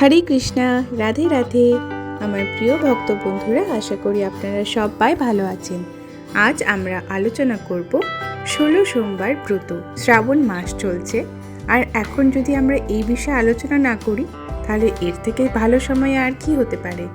হরে কৃষ্ণা, রাধে রাধে। আমার প্রিয় ভক্ত বন্ধুরা, আশা করি আপনারা সবাই ভালো আছেন। আজ আমরা আলোচনা করব ষোলো সোমবার ব্রত, শ্রাবণ মাস চলছে। আর এখন যদি আমরা এই বিষয়ে আলোচনা না করি, তাহলে এর থেকে ভালো সময় আর কি হতে পারে?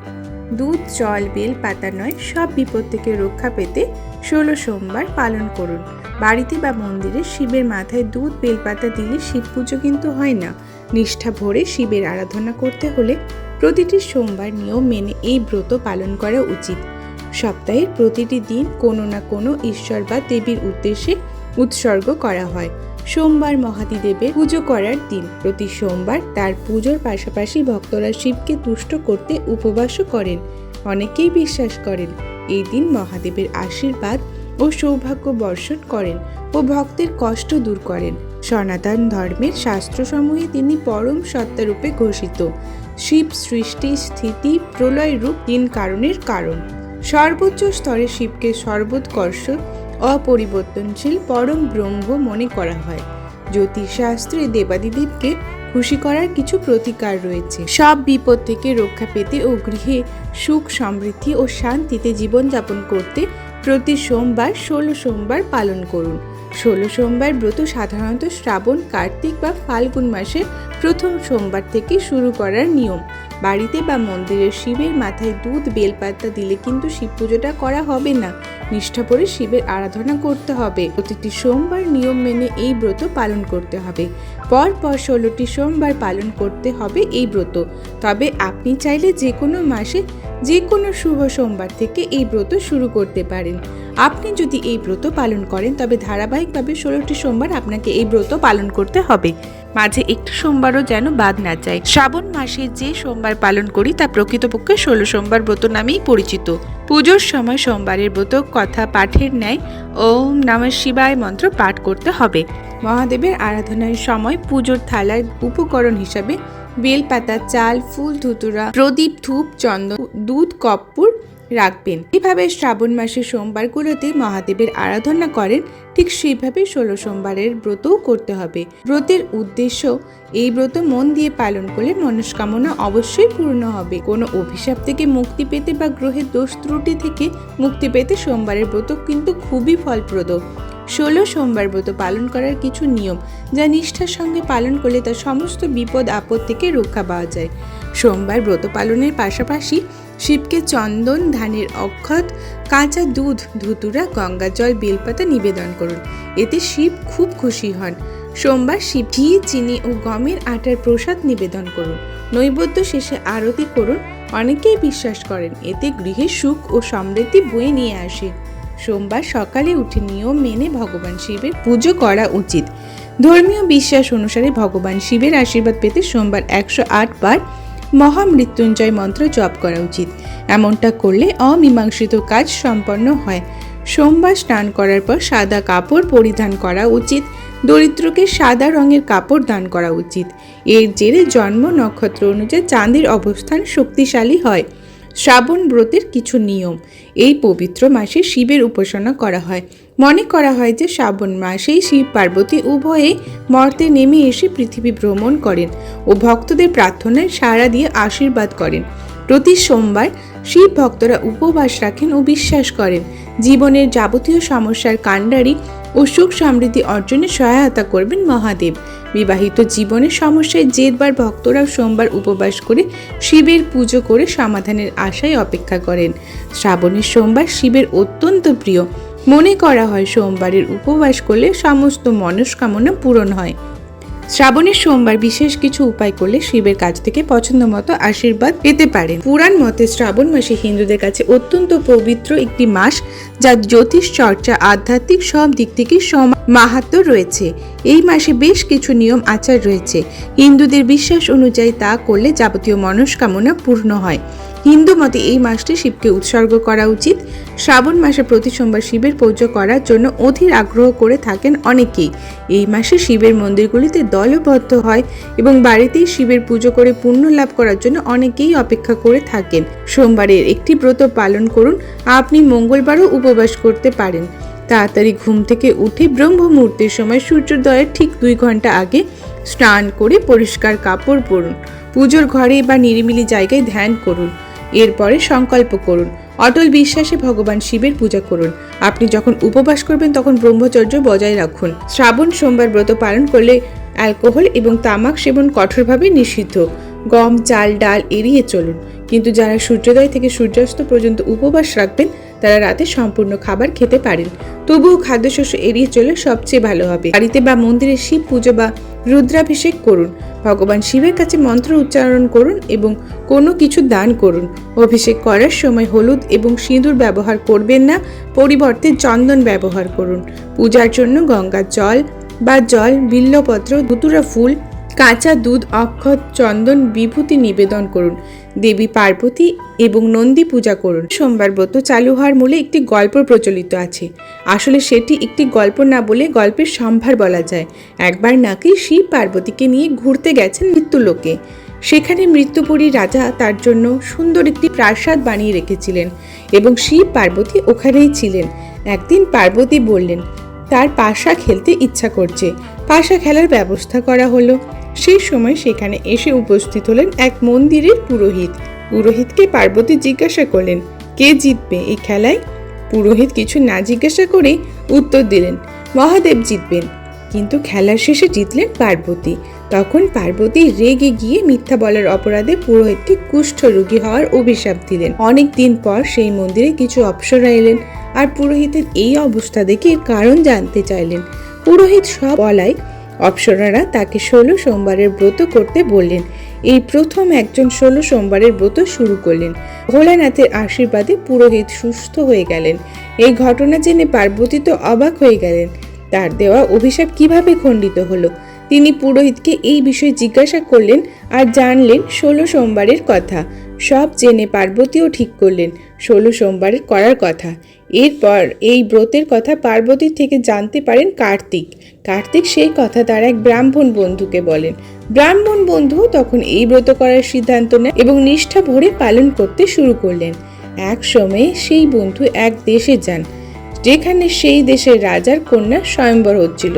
দুধ, জল, বেল, পাতা নয়, সব বিপদ থেকে রক্ষা পেতে ষোলো সোমবার পালন করুন। বাড়িতে বা মন্দিরে শিবের মাথায় দুধ বেলপাতা দিলে শিব পুজো কিন্তু হয় না। নিষ্ঠা ভরে শিবের আরাধনা করতে হলে প্রতিটি সোমবার নিয়ম মেনে এই ব্রত পালন করা উচিত। সপ্তাহের প্রতিটি দিন কোনো না কোনো ঈশ্বর বা দেবীর উদ্দেশ্যে উৎসর্গ করা হয়। সোমবার মহাদিদেবের পুজো করার দিন প্রতি সোমবার তার পুজোর পাশাপাশি ভক্তরা শিবকে তুষ্ট করতে উপবাসও করেন। অনেকেই বিশ্বাস করেন, এই দিন মহাদেবের আশীর্বাদ ও সৌভাগ্য বর্ষণ করেন ও ভক্তের কষ্ট দূর করেন। সনাতন ধর্মের শাস্ত্রসমূহে তিনি পরম সত্তারূপে ঘোষিত। শিব সৃষ্টি স্থিতি প্রলয় রূপ তিন কারণের কারণ। সর্বোচ্চ স্তরে শিবকে সর্বোৎকর্ষ, অপরিবর্তনশীল, পরম ব্রহ্ম মনে করা হয়। জ্যোতিষশাস্ত্রে দেবাদিদেবকে খুশি করার কিছু প্রতিকার রয়েছে। সব বিপদ থেকে রক্ষা পেতে ও গৃহে সুখ, সমৃদ্ধি ও শান্তিতে জীবনযাপন করতে প্রতি সোমবার ষোলো সোমবার পালন করুন। ষোলো সোমবার ব্রত সাধারণত শ্রাবণ, কার্তিক বা ফাল্গুন মাসের প্রথম সোমবার থেকে শুরু করার নিয়ম। বাড়িতে বা মন্দিরে শিবের মাথায় দুধ, বেলপাতা দিলে কিন্তু শিব পুজোটা করা হবে না। নিষ্ঠা করে শিবের আরাধনা করতে হবে। প্রতিটি সোমবার নিয়ম মেনে এই ব্রত পালন করতে হবে। পর পর ষোলোটি সোমবার পালন করতে হবে এই ব্রত। তবে আপনি চাইলে যে কোনো মাসে যে কোনো শুভ সোমবার থেকে এই ব্রত শুরু করতে পারেন। আপনি যদি এই ব্রত পালন করেন, তবে ধারাবাহিকভাবে ষোলোটি সোমবার আপনাকে এই ব্রত পালন করতে হবে। মাঝে একটি সোমবারও যেন বাদ না যায়। শ্রাবণ মাসে যে সোমবার পালন করি, তা প্রকৃতপক্ষে ষোলো সোমবার ব্রত নামেই পরিচিত। পুজোর সময় সোমবারের ব্রত, কথা, পাঠের ন্যায় ওম নম শিবায় মন্ত্র পাঠ করতে হবে। মহাদেবের আরাধনার সময় পুজোর থালার উপকরণ হিসাবে বেলপাতা, চাল, ফুল, ধুতুরা, প্রদীপ, ধূপ, চন্দন, দুধ, কর্পূর রাখবেন। এভাবে শ্রাবণ মাসের সোমবারগুলোতে মহাদেবের আরাধনা করেন, ঠিক সেইভাবে ষোলো সোমবারের ব্রতও করতে হবে। ব্রতের উদ্দেশ্য, এই ব্রত মন দিয়ে পালন করলে মনস্কামনা অবশ্যই পূর্ণ হবে। কোনো অভিশাপ থেকে মুক্তি পেতে বা গ্রহের দোষ ত্রুটি থেকে মুক্তি পেতে সোমবারের ব্রত কিন্তু খুবই ফলপ্রদ। ষোলো সোমবার ব্রত পালন করার কিছু নিয়ম, যা নিষ্ঠার সঙ্গে পালন করলে তার সমস্ত বিপদ আপদ থেকে রক্ষা পাওয়া যায়। সোমবার ব্রত পালনের পাশাপাশি শিবকে চন্দন, ধানের অক্ষত, কাঁচা দুধ, ধুতুরা, গঙ্গা জল, বেলপাতা নিবেদন করুন। এতে শিব খুব খুশি হন। সোমবার শিব ঘি, চিনি ও গমের আটার প্রসাদ নিবেদন করুন। নৈবেদ্য শেষে আরতি করুন। অনেকেই বিশ্বাস করেন, এতে গৃহে সুখ ও সমৃদ্ধি বয়ে নিয়ে আসে। সোমবার সকালে উঠে নিয়ম মেনে ভগবান শিবের পুজো করা উচিত। ধর্মীয় বিশ্বাস অনুসারে ভগবান শিবের আশীর্বাদ পেতে সোমবার একশো আট বার মহামৃত্যুঞ্জয় মন্ত্র জপ করা উচিত। এমনটা করলে অমীমাংসিত কাজ সম্পন্ন হয়। সোমবার স্নান করার পর সাদা কাপড় পরিধান করা উচিত। দরিদ্রকে সাদা রঙের কাপড় দান করা উচিত। এর জেরে জন্ম নক্ষত্র অনুযায়ী চাঁদের অবস্থান শক্তিশালী হয়। শ্রাবণ ব্রতের কিছু নিয়ম। এই পবিত্র মাসে শিবের উপাসনা করা হয়। মনে করা হয় যে শ্রাবণ মাসেই শিব পার্বতী উভয়ে মর্তে নেমে এসে পৃথিবী ভ্রমণ করেন ও ভক্তদের প্রার্থনায় সাড়া দিয়ে আশীর্বাদ করেন। প্রতি সোমবার শিব ভক্তরা উপবাস রাখেন ও বিশ্বাস করেন। জীবনের যাবতীয় সমস্যার কাণ্ডারি ও সুখ সমৃদ্ধি অর্জনে সহায়তা করবেন মহাদেব। বিবাহিত জীবনের সমস্যায় জেদবার ভক্তরাও সোমবার উপবাস করে শিবের পুজো করে সমাধানের আশায় অপেক্ষা করেন। শ্রাবণের সোমবার শিবের অত্যন্ত প্রিয়। মনে করা হয় সোমবারের উপবাস করলে সমস্ত মনস্কামনা পূরণ হয়। শ্রাবণের সোমবার বিশেষ কিছু উপায় করলে শিবের কাছ থেকে পছন্দ মতো আশীর্বাদ পেতে পারেন। পুরাণ মতে শ্রাবণ মাসে হিন্দুদের কাছে অত্যন্ত পবিত্র একটি মাস, যা জ্যোতিষ চর্চা, আধ্যাত্মিক সব দিক থেকে মাহাত্ম রয়েছে। এই মাসে বেশ কিছু নিয়ম, আচার রয়েছে। হিন্দুদের বিশ্বাস অনুযায়ী তা করলে যাবতীয় মনস্কামনা পূর্ণ হয়। হিন্দু মতে এই মাসটি শিবকে উৎসর্গ করা উচিত। শ্রাবণ মাসে প্রতি সোমবার শিবের পুজো করার জন্য অধীর আগ্রহ করে থাকেন অনেকেই। এই মাসে শিবের মন্দিরগুলিতে দলবদ্ধ হয় এবং বাড়িতেই শিবের পুজো করে পুণ্য লাভ করার জন্য অনেকেই অপেক্ষা করে থাকেন। সোমবারের একটি ব্রত পালন করুন, আপনি মঙ্গলবারও উপবাস করতে পারেন। তাড়াতাড়ি ঘুম থেকে উঠে ব্রহ্ম মুহূর্তের সময় সূর্যোদয়ের ঠিক দুই ঘণ্টা আগে স্নান করে পরিষ্কার কাপড় পরুন। পুজোর ঘরে বা নিরিমিলি জায়গায় ধ্যান করুন। এরপরে সংকল্প করুন। অটল বিশ্বাসে ভগবান শিবের পূজা করুন। আপনি যখন উপবাস করবেন, তখন ব্রহ্মচর্য বজায় রাখুন। শ্রাবণ, সোমবার ব্রত পালন করলে অ্যালকোহল এবং তামাক সেবন কঠোরভাবে নিষিদ্ধ। গম, চাল, ডাল এড়িয়ে চলুন। কিন্তু যারা সূর্যোদয় থেকে সূর্যাস্ত পর্যন্ত উপবাস রাখবেন তারা রাতে সম্পূর্ণ খাবার খেতে পারেন। তবুও খাদ্যশস্য এড়িয়ে চলে সবচেয়ে ভালো হবে। বাড়িতে বা মন্দিরে শিব পুজো বা রুদ্রাভিষেক করুন। ভগবান শিবের কাছে মন্ত্র উচ্চারণ করুন এবং কোনো কিছু দান করুন। অভিষেক করার সময় হলুদ এবং সিঁদুর ব্যবহার করবেন না, পরিবর্তে চন্দন ব্যবহার করুন। পূজার জন্য গঙ্গার জল বা জল, বিল্লপত্র দুতুরা ফুল, কাঁচা দুধ, অক্ষত, চন্দন, বিভূতি নিবেদন করুন। দেবী পার্বতী এবং নন্দী পূজা করুন। সোমবার ব্রত চালু হওয়ার মূলে একটি গল্প প্রচলিত আছে। আসলে সেটি একটি গল্প না বলে গল্পের সম্ভার বলা যায়। একবার নাকি শিব পার্বতীকে নিয়ে ঘুরতে গেছেন মৃত্যুলোকে। সেখানে মৃত্যুপুরী রাজা তার জন্য সুন্দর একটি প্রাসাদ বানিয়ে রেখেছিলেন এবং শিব পার্বতী ওখানেই ছিলেন। একদিন পার্বতী বললেন, তার পাশা খেলতে ইচ্ছা করছে। পাশা খেলার ব্যবস্থা করা হলো। সেই সময় সেখানে এসে উপস্থিত হলেন এক মন্দিরের পুরোহিত। পুরোহিতকে পার্বতী জিজ্ঞাসা করলেন, কে জিতবে এই খেলায়? পুরোহিত কিছু না জিজ্ঞাসা করেই উত্তর দিলেন, মহাদেব জিতবেন। কিন্তু খেলার শেষে জিতলেন পার্বতী। তখন পার্বতী রেগে গিয়ে মিথ্যা বলার অপরাধে পুরোহিতকে কুষ্ঠ রোগী হওয়ার অভিশাপ দিলেন। অনেক দিন পর সেই মন্দিরে কিছু অপ্সরা এলেন আর পুরোহিতের এই অবস্থা দেখে কারণ জানতে চাইলেন। পুরোহিত সব বলায় অপ্সরারা তাকে ষোলো সোমবারের ব্রত করতে বললেন। এই প্রথম একজন ষোলো সোমবারের ব্রত শুরু করলেন। ভোলানাথের আশীর্বাদে পুরোহিত সুস্থ হয়ে গেলেন। এই ঘটনা জেনে পার্বতী তো অবাক হয়ে গেলেন। তার দেওয়া অভিশাপ কীভাবে খণ্ডিত হলো? তিনি পুরোহিতকে এই বিষয়ে জিজ্ঞাসা করলেন আর জানলেন ষোলো সোমবারের কথা। সব জেনে পার্বতীও ঠিক করলেন। ষোলো সোমবারে করার কথা। এরপর এই ব্রতের কথা পার্বতীর থেকে জানতে পারেন কার্তিক। কার্তিক সেই কথা তার এক ব্রাহ্মণ বন্ধুকে বলেন। ব্রাহ্মণ বন্ধু তখন এই ব্রত করার সিদ্ধান্ত নেয় এবং নিষ্ঠা ভরে পালন করতে শুরু করলেন। এক সময়ে সেই বন্ধু এক দেশে যান, যেখানে সেই দেশের রাজার কন্যা স্বয়ম্বর হচ্ছিল।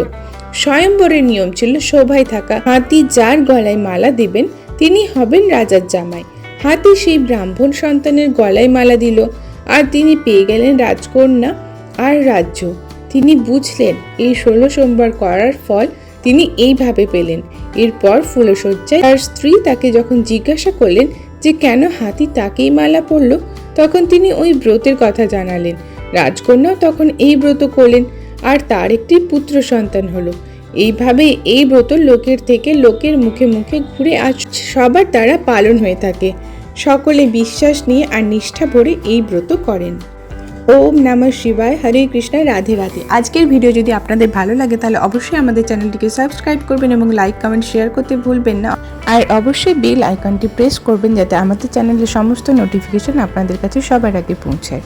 স্বয়ম্বরের নিয়ম ছিল শোভায় থাকা হাতি যার গলায় মালা দিবেন, তিনি হবেন রাজার জামাই। হাতি সেই ব্রাহ্মণ সন্তানের গলায় মালা দিল, আর তিনি পেয়ে গেলেন রাজকন্যা আর রাজ্য। তিনি বুঝলেন, এই ষোলো সোমবার করার ফল তিনি এইভাবে পেলেন। এরপর ফুলশয্যায় তার স্ত্রী তাকে যখন জিজ্ঞাসা করলেন যে কেন হাতি তাকেই মালা পরল, তখন তিনি ওই ব্রতের কথা জানালেন। রাজকন্যাও তখন এই ব্রত করলেন, আর তার একটি পুত্র সন্তান হলো। এইভাবে এই ব্রত লোকের থেকে লোকের মুখে মুখে ঘুরে আজ সবার দ্বারা পালন হয়ে থাকে। সকলে বিশ্বাস নিয়ে আর নিষ্ঠা ভরে এই ব্রত করেন। ওম নমঃ শিবায়, হরে কৃষ্ণ, রাধে রাধে। আজকের ভিডিও যদি আপনাদের ভালো লাগে, তাহলে অবশ্যই আমাদের চ্যানেলটিকে সাবস্ক্রাইব করবেন এবং লাইক, কমেন্ট, শেয়ার করতে ভুলবেন না। আর অবশ্যই বেল আইকনটি প্রেস করবেন, যাতে আমাদের চ্যানেলের সমস্ত নোটিফিকেশন আপনাদের কাছে সবার আগে পৌঁছায়।